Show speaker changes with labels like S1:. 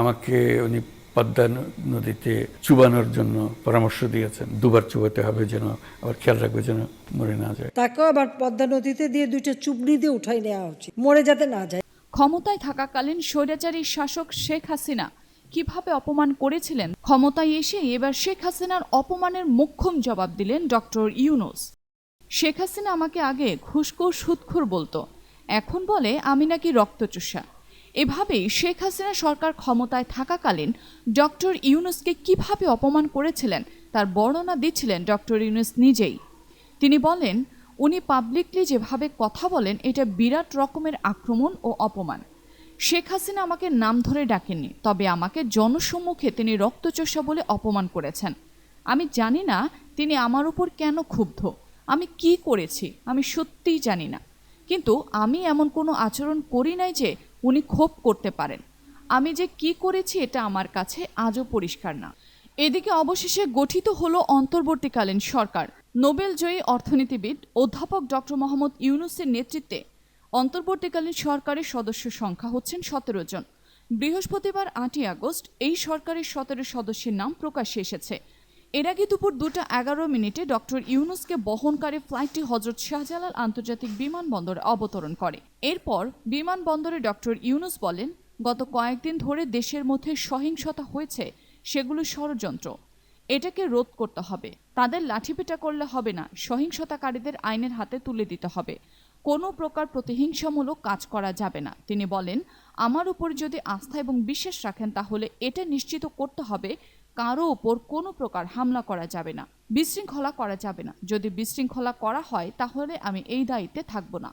S1: আমাকে উনি পদ্মা নদীতে চুবানোর জন্য পরামর্শ দিয়েছেন। দুবার চুবাতে হবে যেন আবার খেয়াল রাখবে যেন মরে না যায়।
S2: তাকেও আবার পদ্মা নদীতে দিয়ে দুইটা চুবড়ি দিয়ে উঠাই নেওয়া উচিত। মরে যাতে না যায়।
S3: ক্ষমতায় থাকাকালীন স্বৈরাচারী শাসক শেখ হাসিনা কীভাবে অপমান করেছিলেন? ক্ষমতায় এসে এবার শেখ হাসিনার অপমানের মোক্ষম জবাব দিলেন ডক্টর ইউনুস। শেখ হাসিনা আমাকে আগে ঘুষখোর সুদখোর বলতো। এখন বলে আমি নাকি রক্তচোষা। এভাবেই শেখ হাসিনা সরকার ক্ষমতায় থাকাকালীন ডক্টর ইউনুসকে কীভাবে অপমান করেছিলেন, তার বর্ণনা দিচ্ছিলেন ডক্টর ইউনুস নিজেই। তিনি বলেন, উনি পাবলিকলি যেভাবে কথা বলেন, এটা বিরাট রকমের আক্রমণ ও অপমান। শেখ হাসিনা আমাকে নাম ধরে ডাকেননি, তবে আমাকে জনসম্মুখে তিনি রক্তচোষা বলে অপমান করেছেন। আমি জানি না তিনি আমার উপর কেন ক্ষুব্ধ, আমি কি করেছি, আমি সত্যিই জানি না। কিন্তু আমি এমন কোনো আচরণ করি নাই যে উনি ক্ষোভ করতে পারেন। আমি যে কি করেছি এটা আমার কাছে আজও পরিষ্কার না। এদিকে অবশেষে গঠিত হলো অন্তর্বর্তীকালীন সরকার। নোবেল জয়ী অর্থনীতিবিদ, অধ্যাপক ডক্টর মোহাম্মদ ইউনুসের নেতৃত্বে অন্তর্বর্তীকালীন সরকারের সদস্য সংখ্যা হচ্ছেন সতেরো জন। বৃহস্পতিবার আটই আগস্ট এই সরকারের সতেরো সদস্যের নাম প্রকাশ্যে এসেছে। এর আগে দুপুর দুটা এগারো মিনিটে ডক্টর ইউনুসকে বহনকারী ফ্লাইটটি হজরত শাহজালাল আন্তর্জাতিক বিমানবন্দরে অবতরণ করে। এরপর বিমানবন্দরে ডক্টর ইউনুস বলেন, গত কয়েকদিন ধরে দেশের মধ্যে সহিংসতা হয়েছে, সেগুলো ষড়যন্ত্র। এটাকে রোধ করতে হবে। তাদের লাঠিপেটা করলে হবে না। সহিংসতাকারীদের আইনের হাতে তুলে দিতে হবে। কোনো প্রকার প্রতিহিংসামূলক কাজ করা যাবে না। তিনি বলেন, আমার উপর যদি আস্থা এবং বিশ্বাস রাখেন, তাহলে এটা নিশ্চিত করতে হবে কারও ওপর কোনো প্রকার হামলা করা যাবে না, বিশৃঙ্খলা করা যাবে না। যদি বিশৃঙ্খলা করা হয়, তাহলে আমি এই দায়িত্বে থাকব না।